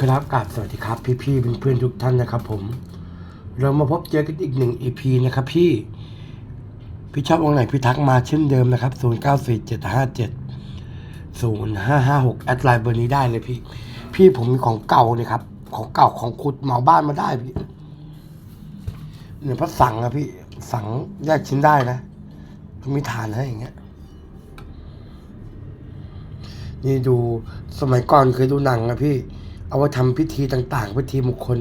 ครับกราบสวัสดีครับ พี่ๆเพื่อนๆทุกท่านนะครับ ผม เรามาพบเจอกันอีกหนึ่ง EP นะครับ พี่ พี่ชอบองไหนพี่ทักมาเช่นเดิมนะครับ0 9 4 7 5 7 0 5 5 6แอดไลน์เบอร์นี้ได้เลยพี่ พี่ผมมีของเก่าเนี่ยครับ ของเก่าของขุดเหมาบ้านมาได้พี่เนี่ยพระสังอะพี่สังแยกชิ้นได้นะมีฐานให้อย่างเงี้ยนี่ดูสมัยก่อนเคยดูหนังนะพี่ เอาไว้ทำพิธีต่าง ๆ พิธีมงคล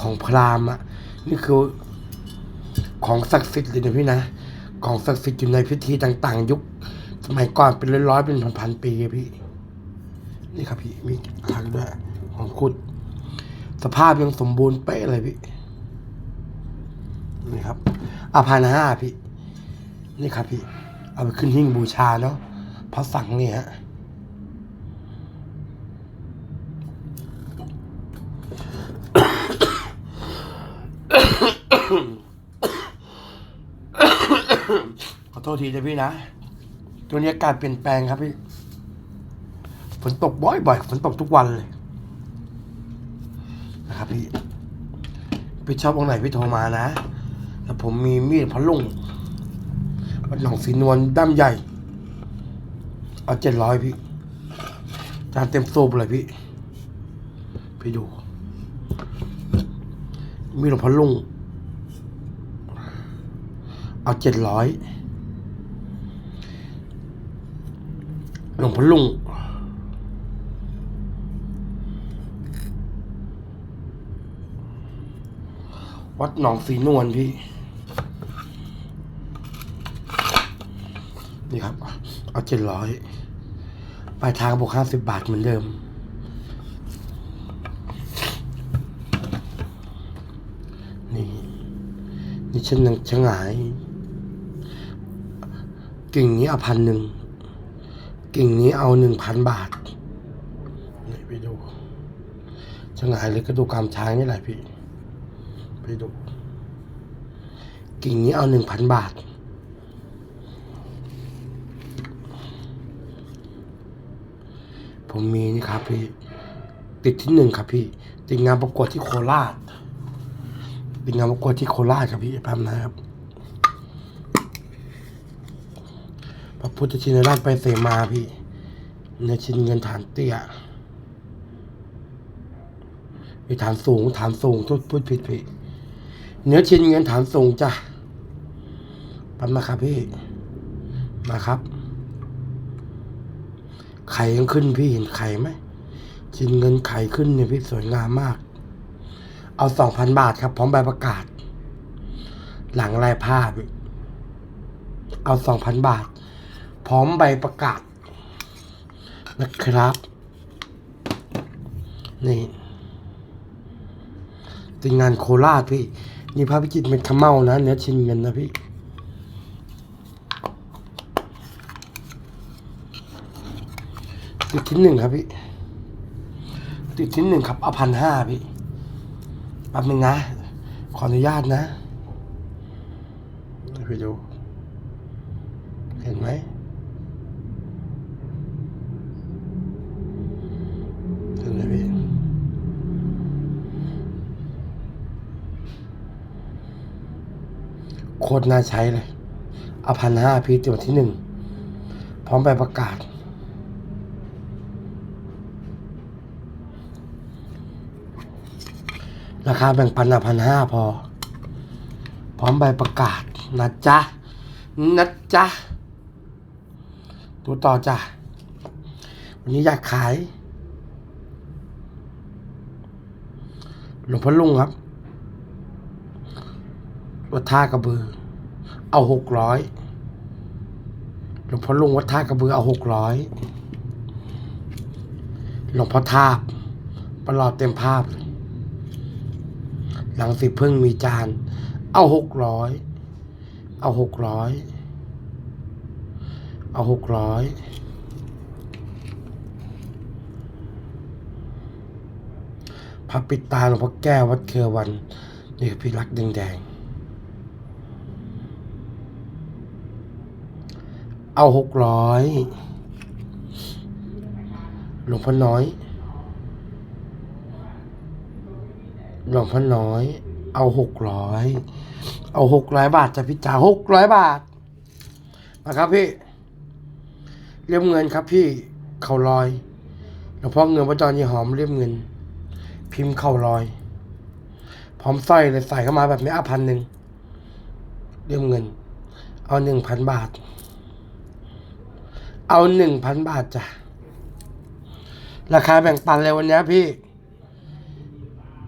ของพราหมณ์อะนี่คือของศักดิ์สิทธิ์เลยนะพี่นะ ของศักดิ์สิทธิ์อยู่ในพิธีต่าง ๆ ยุค สมัยก่อนเป็นร้อยๆเป็นพันๆปีพี่ นี่ครับพี่มีทักด้วยของขุด สภาพยังสมบูรณ์เป๊ะเลยพี่นี่ครับอาพันห้าพี่ นี่ครับพี่ เอาไปขึ้นหิ้งบูชาเนาะพระสังนี่ฮะ ขอโทษทีนะพี่นะตัวนี้อากาศเปลี่ยนแปลงครับพี่ ฝนตกบ่อยๆ ฝนตกทุกวันเลย นะครับพี่ พี่ชอบองไหนพี่โทรมานะแต่ผมมีมีดพันลุงวัดหนองสีนวลด้ามใหญ่ เอาเจ็ดร้อยพี่ จานเต็มสูบเลยพี่ พี่ดู มีหลวงพ่อลุง เอาเจ็ดร้อยหลวงพ่อลุงวัดหนองสีนวลพี่ นี่ครับ เอาเจ็ดร้อยปลายทางบวกห้าสิบบาทเหมือนเดิม นี่ นี่ฉันยังชะงาย กิ่งนี้เอาพันหนึ่งกิ่งนี้เอาหนึ่งพันบาทนี่ไปดูชะงหายเลยก็ดูกามช้างนี่แหละพี่ ไปดู กิ่งนี้เอาหนึ่งพันบาท ผมมีนี่ครับพี่ ติดที่หนึ่งครับพี่ ติดงานประกวดที่โคราชติดงานประกวดที่โคราชครับพี่แป๊บนะครับ พุทธชินราชไปเสมาพี่เนชินเงินฐานเตี้ยมีฐานสูง ฐานสูงทุดพูดผิดพี่เนื้อชินเงินฐานสูงจ้ะแป๊บนะครับพี่ มาครับ ไข่ยังขึ้นพี่เห็นไข่ไหมชินเงินไข่ขึ้นเนี่ยพี่สวยงามมาก เอาสองพันบาทครับ พร้อมใบประกาศ หลังลายผ้าพ เอาสองพันบาท พร้อมใบประกาศนะครับ นี่ติงานโคราชพี่ นี่พระพิจิตรเป็นขมเมานะเนื้อชิ้นเงินนะพี่ติดที่หนึ่งครับพี่ ติดที่หนึ่งครับเอาพันห้าพี่แป๊บนึงนะ ขออนุญาตนะไปดู เห็นไหม โคตรน่าใช้เลย เอาพันห้าพี่ตัวที่หนึ่ง พร้อมใบประกาศ ราคาแบ่งปันอะพันห้าพอ พร้อมใบประกาศ นะจ๊ะ นะจ๊ะ ดูต่อจ้ะ วันนี้อยากขาย หลวงพ่อลุงครับ วัดท่ากระบือ เอาหกร้อยหลวงพ่อลุงวัดท่ากระบือเอาหกร้อยหลวงพ่อทาบประหลอดเต็มภาพ หลังสิพึ่งมีจาน เอาหกร้อยเอาหกร้อยเอาหกร้อยพระปิดตาหลวงพ่อแก้ววัดเครือวัน นี่คือพี่รักแดงๆ เอาหกร้อยหลวงพ่อน้อย หลวงพ่อน้อย เอาหกร้อยเอาหกร้อยบาทจะพี่จ๋าหกร้อยบาทนะครับพี่เรียมเงินครับพี่เข่าลอยหลวงพ่อเงินพระจรยี่หอมเรียมเงิน พิมพ์เข่าลอย พร้อมสร้อยเลยใส่เข้ามาแบบนี้อะพันหนึ่งเรียมเงิน เอาหนึ่งพันบาท เอาหนึ่งพันบาทจ้ะ ราคาแบ่งปันเลยวันนี้พี่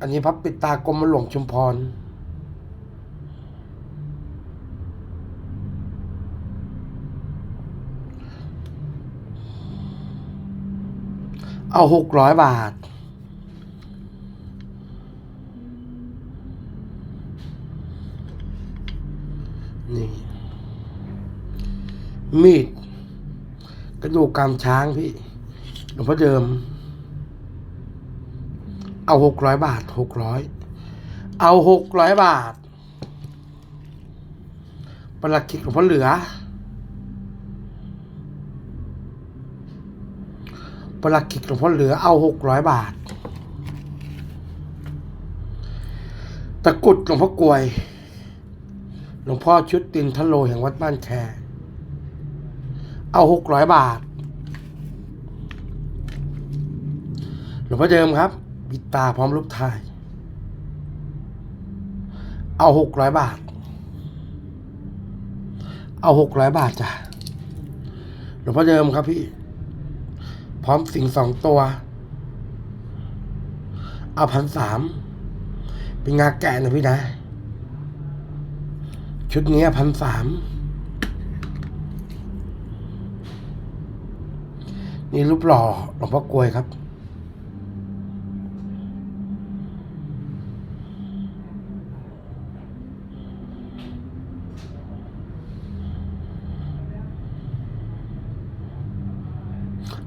อันนี้พับปิดตากรมหลวงชุมพร เอาหกร้อยบาทนี่มีด กระดูกกามช้างพี่หลวงพ่อเดิม เอาหกร้อยบาทหกร้อยเอาหกร้อยบาทประหลัดขิกหลวงพ่อเหลือประหลัดขิกหลวงพ่อเหลือเอาหกร้อยบาท ตะกรุดหลวงพ่อกลวย หลวงพ่อชุดตินทะโลแห่งวัดบ้านแค เอาหกร้อยบาท หลวงพ่อเดิมครับปิดตาพร้อมรูปถ่าย เอาหกร้อยบาท เอาหกร้อยบาทจ้ะ หลวงพ่อเดิมครับพี่ พร้อมสิ่งสองตัว เอาพันสามเป็นงาแกะนะพี่นะ ชุดนี้พันสาม นี่รูปหล่อหลวงพ่อกลวยครับ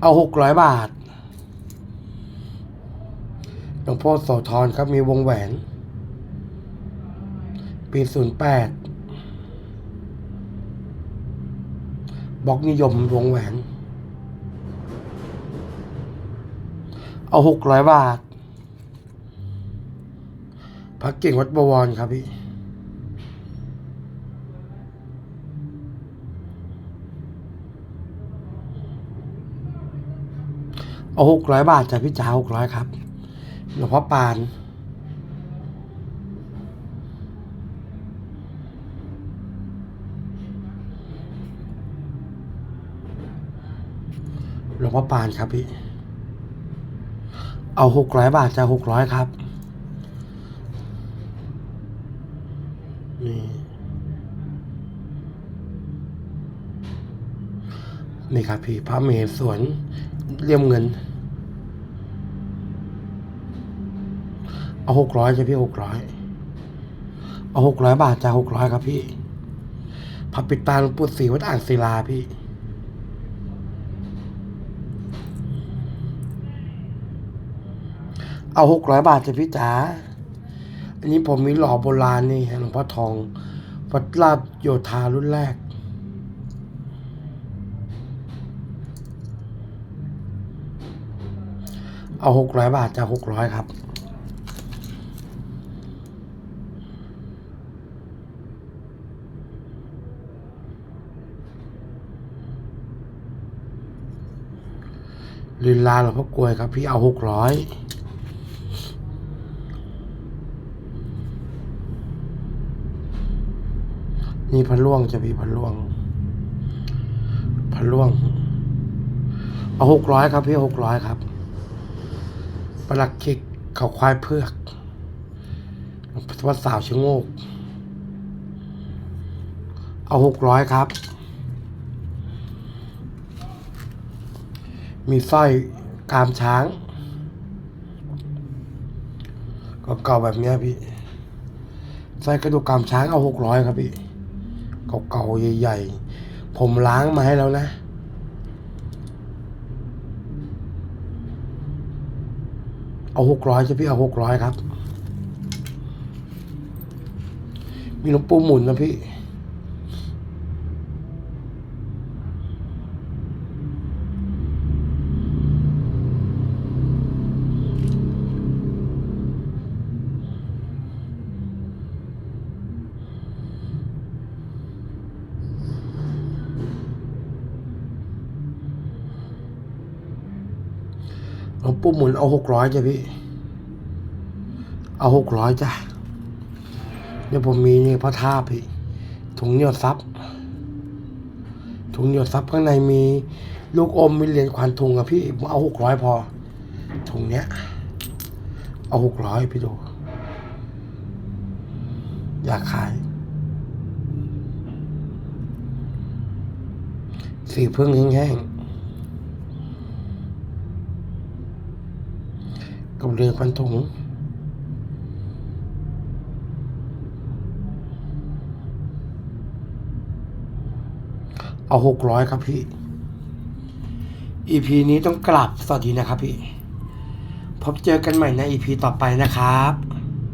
เอาหกร้อยบาท หลวงพ่อโสธรครับมีวงแหวน ปีศูนย์แปดบล็อกนิยมวงแหวน เอาหกร้อยบาท พักเก่งวัดบวรครับพี่เอาหกร้อยบาทจากพี่จ๋าหกร้อยครับหลวงพ่อปาน หลวงพ่อปานครับพี่ เอาหกร้อยบาทจะหกร้อยครับ นี่ นี่ครับพี่พระเมศสวนเลี่ยมเงิน เอาหกร้อยใช่พี่หกร้อยเอาหกร้อยบาทจะหกร้อยครับพี่พระปิดตาหลวงปู่ศรีวัดอ่างศิลาพี่ เอาหกร้อยบาทจ้ะพี่จ๋า อันนี้ผมมีหล่อโบราณนี่หลวงพ่อทองวัดลาดโยธารุ่นแรก เอาหกร้อยบาทจะหกร้อยครับลินลาหลวงพ่อกลวยครับ พี่เอาหกร้อย นี่พันล่วงจะพี่พันล่วงพันล่วง เอาหกร้อยครับพี่หกร้อยครับประหลักขิกเขาควายเพือกวัดสาวชะโงก เอาหกร้อยครับ มีสร้อยกามช้างก็เก่าแบบนี้พี่สร้อยกระดูกกามช้างเอาหกร้อยครับพี่ เก่าๆใหญ่ๆ ผมล้างมาให้แล้วนะเอาหกร้อยจะพี่เอาหกร้อยครับ มีหลวงปูหมุนนะพี่ ของปุ๊บหมุนเอาหกร้อยจ้ะพี่ เอาหกร้อยจ้ะเดี๋ยผมมีนี่พระท่าพี่ถุงเหนียวซับถุงเหนียวซับข้างในมีลูกอมมีเหรียญขวัญถุงอะพี่เอาหกร้อยพอ ถุงเนี้ย เอาหกร้อยพี่ดู อยากขายสีพึ่งแห้งๆ กับเรือควันถุงเอาหกร้อยครับพี่ EP นี้ต้องกลับสวัสดีนะครับพี่ พบเจอกันใหม่ใน EP ต่อไปนะครับ